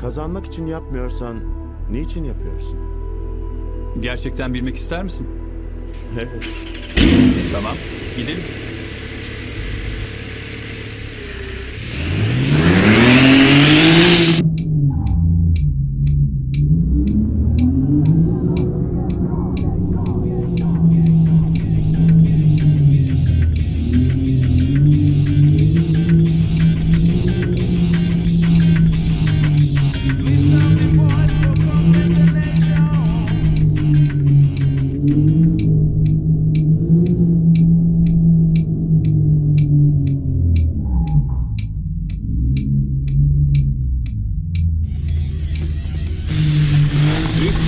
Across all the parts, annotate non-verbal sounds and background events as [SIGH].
Kazanmak için yapmıyorsan niçin yapıyorsun? Gerçekten bilmek ister misin? [LAUGHS] Evet. Tamam, gidelim.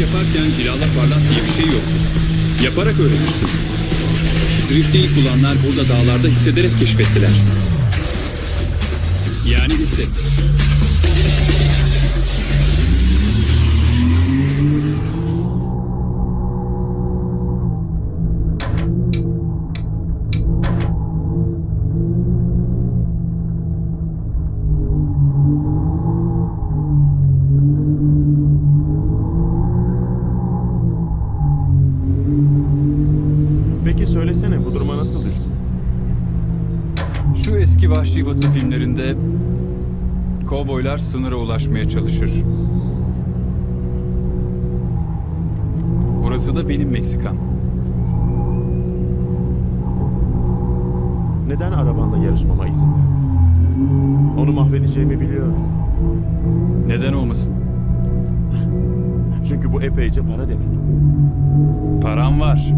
Drift yaparken cilala parlat diye bir şey yoktur. Yaparak öğrenirsin. Drift'i ilk bulanlar burada dağlarda hissederek keşfettiler. Yani hisset. Bu duruma nasıl düştün? Şu eski vahşi batı filmlerinde kovboylar sınıra ulaşmaya çalışır. Burası da benim Meksikan. Neden arabanla yarışmama izin verdin? Onu mahvedeceğimi biliyordum. Neden olmasın? Çünkü bu epeyce para demek. Param var.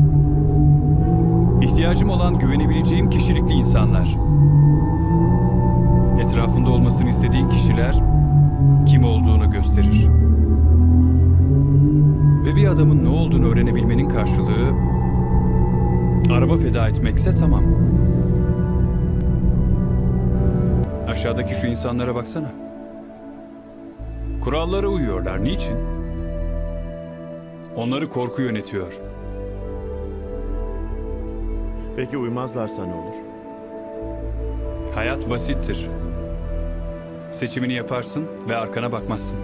İhtiyacım olan güvenebileceğim kişilikli insanlar. Etrafında olmasını istediğin kişiler kim olduğunu gösterir. Ve bir adamın ne olduğunu öğrenebilmenin karşılığı araba feda etmekse tamam. Aşağıdaki şu insanlara baksana. Kurallara uyuyorlar. Niçin? Onları korku yönetiyor. Peki uymazlarsa ne olur? Hayat basittir. Seçimini yaparsın ve arkana bakmazsın.